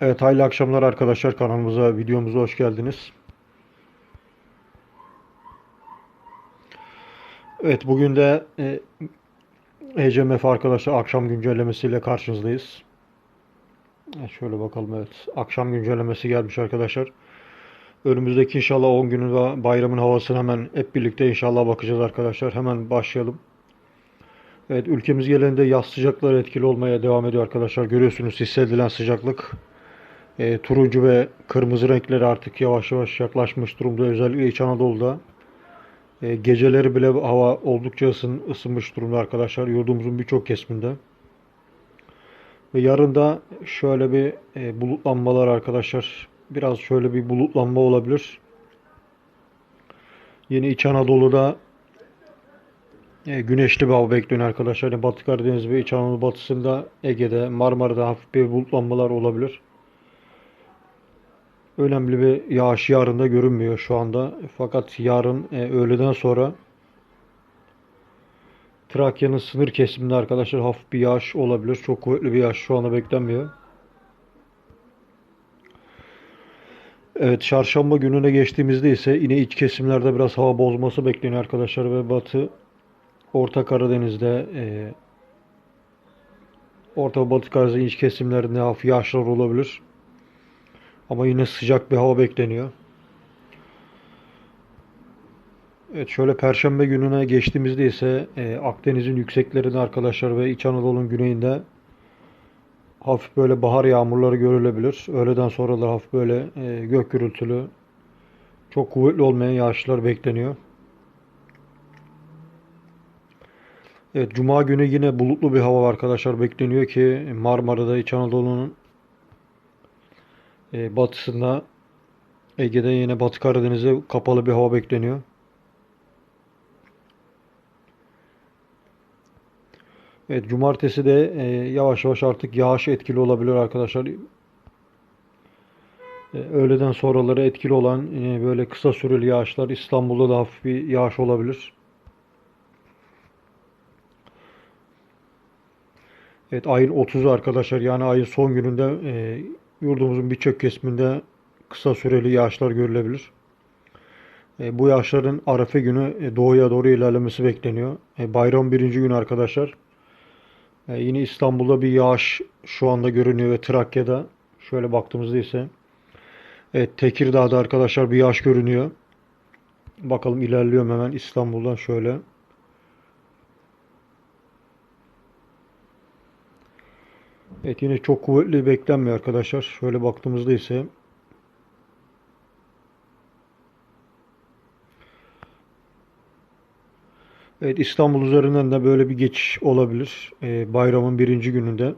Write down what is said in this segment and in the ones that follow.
Evet, hayırlı akşamlar arkadaşlar. Kanalımıza, videomuza hoş geldiniz. Evet, bugün de e, ECMF arkadaşlar akşam güncellemesiyle karşınızdayız. E, şöyle bakalım evet. Akşam güncellemesi gelmiş arkadaşlar. Önümüzdeki inşallah 10 günün ve bayramın havasını hemen hep birlikte inşallah bakacağız arkadaşlar. Hemen başlayalım. Evet, ülkemiz genelinde yaz sıcakları etkili olmaya devam ediyor arkadaşlar. Görüyorsunuz hissedilen sıcaklık. E, turuncu ve kırmızı renkleri artık yavaş yavaş yaklaşmış durumda. Özellikle İç Anadolu'da. E, geceleri bile hava oldukça ısın, ısınmış durumda arkadaşlar. Yurdumuzun birçok kesiminde. Ve yarın da şöyle bir e, bulutlanmalar arkadaşlar. Biraz şöyle bir bulutlanma olabilir. Yine İç Anadolu'da e, güneşli bir hava bekleniyor arkadaşlar. Yani Batı Karadeniz ve İç Anadolu batısında Ege'de, Marmara'da hafif bir bulutlanmalar olabilir. Önemli bir yağış yarın da görünmüyor şu anda. Fakat yarın e, öğleden sonra Trakya'nın sınır kesiminde arkadaşlar hafif bir yağış olabilir. Çok kuvvetli bir yağış şu anda beklenmiyor. Evet, çarşamba gününe geçtiğimizde ise yine iç kesimlerde biraz hava bozması bekleniyor arkadaşlar ve batı Orta Karadeniz'de e, Orta Batı Karadeniz'in iç kesimlerinde hafif yağışlar olabilir. Ama yine sıcak bir hava bekleniyor. Evet şöyle Perşembe gününe geçtiğimizde ise e, Akdeniz'in yükseklerinde arkadaşlar ve İç Anadolu'nun güneyinde hafif böyle bahar yağmurları görülebilir. Öğleden sonra da hafif böyle e, gök gürültülü çok kuvvetli olmayan yağışlar bekleniyor. Evet Cuma günü yine bulutlu bir hava arkadaşlar bekleniyor ki Marmara'da İç Anadolu'nun e, batısında Ege'de yine Batı Karadeniz'e kapalı bir hava bekleniyor. Evet, cumartesi de e, yavaş yavaş artık yağış etkili olabilir arkadaşlar. E, öğleden sonraları etkili olan e, böyle kısa süreli yağışlar İstanbul'da da hafif bir yağış olabilir. Evet, ayın 30'u arkadaşlar yani ayın son gününde e, yurdumuzun birçok kesiminde kısa süreli yağışlar görülebilir. E, bu yağışların Arefe günü e, doğuya doğru ilerlemesi bekleniyor. E, bayram birinci günü arkadaşlar. Yine İstanbul'da bir yağış şu anda görünüyor ve Trakya'da şöyle baktığımızda ise evet, Tekirdağ'da arkadaşlar bir yağış görünüyor. Bakalım ilerliyorum hemen İstanbul'dan şöyle. Evet yine çok kuvvetli beklenmiyor arkadaşlar. Şöyle baktığımızda ise Evet İstanbul üzerinden de böyle bir geçiş olabilir. Ee, bayramın birinci gününde.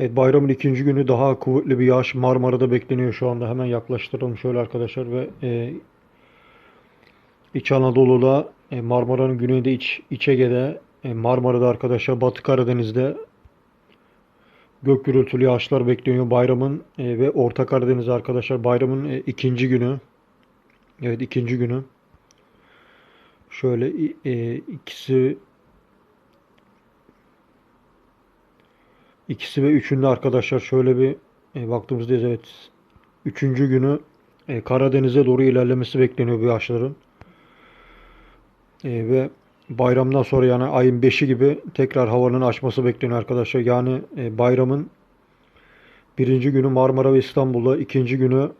Evet bayramın ikinci günü daha kuvvetli bir yağış Marmara'da bekleniyor şu anda. Hemen yaklaştıralım şöyle arkadaşlar ve e, İç Anadolu'da e, Marmara'nın güneyinde İç, İç Ege'de Marmara'da arkadaşlar Batı Karadeniz'de gök gürültülü yağışlar bekleniyor bayramın e, ve Orta Karadeniz arkadaşlar bayramın e, ikinci günü. Evet ikinci günü. Şöyle e, ikisi ikisi ve üçünde arkadaşlar şöyle bir e, baktığımızda evet üçüncü günü e, Karadeniz'e doğru ilerlemesi bekleniyor bu yağışların. E, ve bayramdan sonra yani ayın 5'i gibi tekrar havanın açması bekleniyor arkadaşlar. Yani e, bayramın birinci günü Marmara ve İstanbul'da, ikinci günü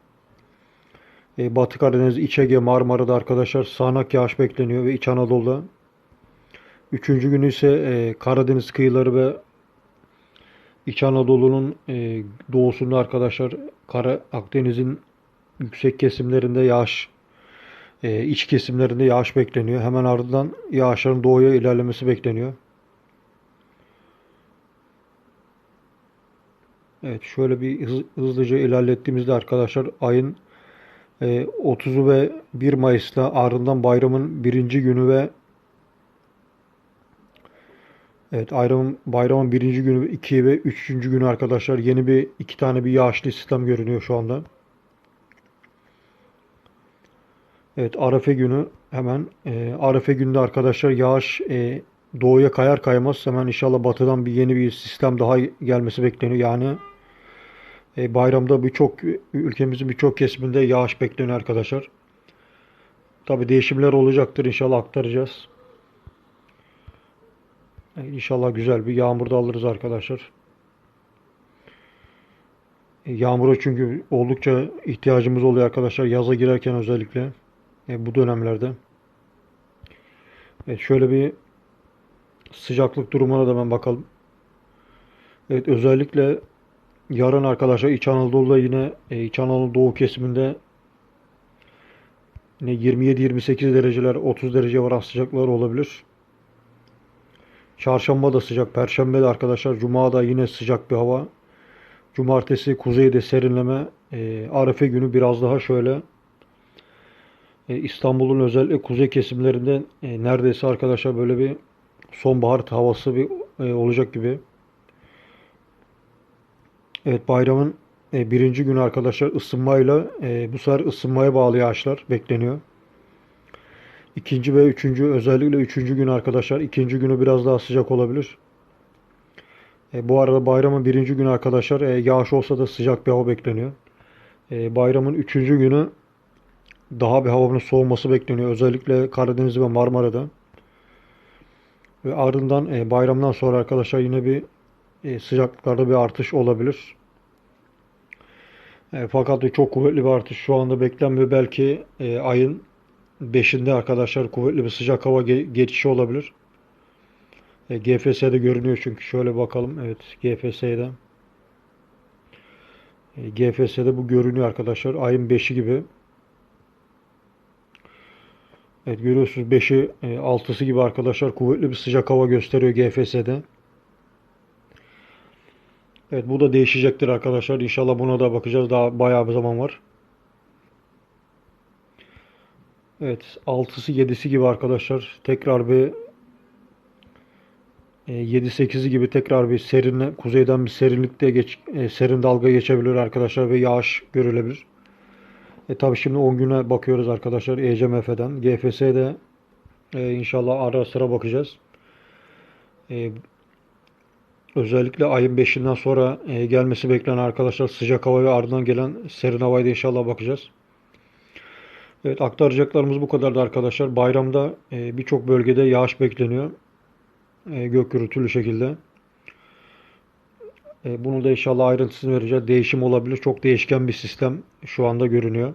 e, Batı Karadeniz, İç Ege, Marmara'da arkadaşlar sağanak yağış bekleniyor ve İç Anadolu'da. Üçüncü günü ise e, Karadeniz kıyıları ve İç Anadolu'nun doğusunda arkadaşlar Kara Akdeniz'in yüksek kesimlerinde yağış e, iç kesimlerinde yağış bekleniyor. Hemen ardından yağışların doğuya ilerlemesi bekleniyor. Evet şöyle bir hız, hızlıca ilerlettiğimizde arkadaşlar ayın e, 30'u ve 1 Mayıs'ta ardından bayramın birinci günü ve Evet bayramın, bayramın birinci günü, 2 ve 3. günü arkadaşlar yeni bir iki tane bir yağışlı sistem görünüyor şu anda. Evet Arefe günü hemen e, Arefe günde arkadaşlar yağış e, doğuya kayar kaymaz hemen inşallah batıdan bir yeni bir sistem daha gelmesi bekleniyor. Yani e, bayramda birçok ülkemizin birçok kesiminde yağış bekleniyor arkadaşlar. Tabi değişimler olacaktır inşallah aktaracağız. E, İnşallah güzel bir yağmur da alırız arkadaşlar. E, Yağmura çünkü oldukça ihtiyacımız oluyor arkadaşlar. Yaza girerken özellikle e, bu dönemlerde. Evet şöyle bir sıcaklık durumuna da ben bakalım. Evet özellikle yarın arkadaşlar İç Anadolu'da yine e, İç Anadolu doğu kesiminde yine 27-28 dereceler 30 derece var sıcaklar olabilir. Çarşamba da sıcak. Perşembe de arkadaşlar. Cuma da yine sıcak bir hava. Cumartesi kuzeyde serinleme. E, Arefe günü biraz daha şöyle İstanbul'un özellikle kuzey kesimlerinde e, neredeyse arkadaşlar böyle bir sonbahar havası bir e, olacak gibi. Evet bayramın e, birinci günü arkadaşlar ısınmayla e, bu sefer ısınmaya bağlı yağışlar bekleniyor. İkinci ve üçüncü özellikle üçüncü gün arkadaşlar ikinci günü biraz daha sıcak olabilir. E, bu arada bayramın birinci günü arkadaşlar e, yağış olsa da sıcak bir hava bekleniyor. E, bayramın üçüncü günü daha bir havanın soğuması bekleniyor. Özellikle Karadeniz ve Marmara'da. Ve ardından e, bayramdan sonra arkadaşlar yine bir e, sıcaklıklarda bir artış olabilir. E, fakat çok kuvvetli bir artış şu anda beklenmiyor. Belki e, ayın 5'inde arkadaşlar kuvvetli bir sıcak hava ge- geçişi olabilir. E, GFS'de görünüyor çünkü şöyle bakalım. Evet GFS'de. E, GFS'de bu görünüyor arkadaşlar. Ayın 5'i gibi. Evet görüyorsunuz 5'i 6'sı gibi arkadaşlar kuvvetli bir sıcak hava gösteriyor GFS'de. Evet bu da değişecektir arkadaşlar. İnşallah buna da bakacağız. Daha bayağı bir zaman var. Evet 6'sı 7'si gibi arkadaşlar. Tekrar bir 7-8'i gibi tekrar bir serinle kuzeyden bir serinlikte geç, e, serin dalga geçebilir arkadaşlar ve yağış görülebilir. E tabi şimdi 10 güne bakıyoruz arkadaşlar ECMF'den. GFS'de e, inşallah ara sıra bakacağız. E, özellikle ayın 5'inden sonra e, gelmesi beklenen arkadaşlar sıcak hava ve ardından gelen serin havaya da inşallah bakacağız. Evet aktaracaklarımız bu kadardı arkadaşlar. Bayramda e, birçok bölgede yağış bekleniyor. E, gök gürültülü şekilde. E, bunu da inşallah ayrıntısını vereceğiz. Değişim olabilir. Çok değişken bir sistem şu anda görünüyor.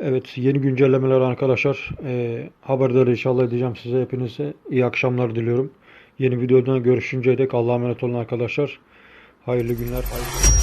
Evet yeni güncellemeler arkadaşlar. E, haberdar inşallah edeceğim size. Hepinize iyi akşamlar diliyorum. Yeni videodan görüşünceye dek Allah'a emanet olun arkadaşlar. Hayırlı günler. Hayırlı